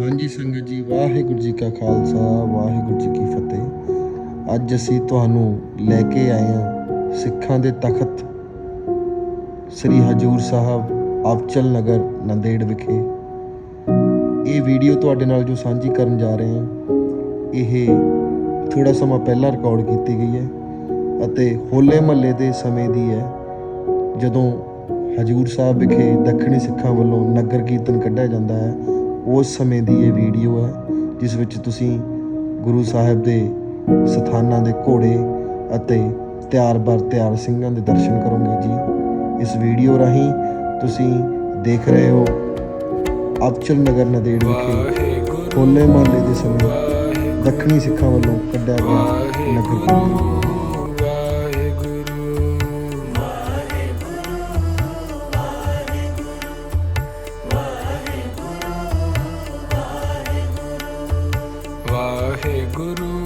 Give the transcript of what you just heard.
ਹਾਂਜੀ ਸੰਗਤ ਜੀ, ਵਾਹਿਗੁਰੂ ਜੀ ਕਾ ਖਾਲਸਾ, ਵਾਹਿਗੁਰੂ ਜੀ ਕੀ ਫਤਿਹ। ਅੱਜ ਅਸੀਂ ਤੁਹਾਨੂੰ ਲੈ ਕੇ ਆਏ ਹਾਂ ਸਿੱਖਾਂ ਦੇ ਤਖਤ, ਸ੍ਰੀ ਹਜੂਰ ਸਾਹਿਬ, ਅਬਚਲ ਨਗਰ, ਨੰਦੇੜ ਵਿਖੇ। ਇਹ ਵੀਡੀਓ ਤੁਹਾਡੇ ਨਾਲ ਜੋ ਸਾਂਝੀ ਕਰਨ ਜਾ ਰਹੇ ਹਾਂ, ਇਹ ਥੋੜਾ ਸਮਾਂ ਪਹਿਲਾਂ ਰਿਕਾਰਡ ਕੀਤੀ ਗਈ ਹੈ ਅਤੇ ਹੋਲੇ ਮਹੱਲੇ ਦੇ ਸਮੇਂ ਦੀ ਹੈ, ਜਦੋਂ ਹਜੂਰ ਸਾਹਿਬ ਵਿਖੇ ਦੱਖਣੀ ਸਿੱਖਾਂ ਵੱਲੋਂ ਨਗਰ ਕੀਰਤਨ ਕੱਢਿਆ ਜਾਂਦਾ ਹੈ। ਉਸ ਸਮੇਂ ਦੀ ਇਹ ਵੀਡੀਓ ਹੈ, ਜਿਸ ਵਿੱਚ ਤੁਸੀਂ ਗੁਰੂ ਸਾਹਿਬ ਦੇ ਸਥਾਨਾਂ ਦੇ ਘੋੜੇ ਅਤੇ ਤਿਆਰ ਬਰ ਤਿਆਰ ਸਿੰਘਾਂ ਦੇ ਦਰਸ਼ਨ ਕਰੋਗੇ ਜੀ। ਇਸ ਵੀਡੀਓ ਰਾਹੀਂ ਤੁਸੀਂ ਦੇਖ ਰਹੇ ਹੋ ਅਬਚਲ ਨਗਰ ਨਦੇੜ ਵਿਖੇ ਹੋਲੇ ਮਹੱਲੇ ਦੇ ਸਮੇਂ ਦੱਖਣੀ ਸਿੱਖਾਂ ਵੱਲੋਂ ਕੱਢਿਆ ਗਿਆ ਨਗਰ ਕੀਰਤਨ। ਵਾਹਿਗੁਰੂ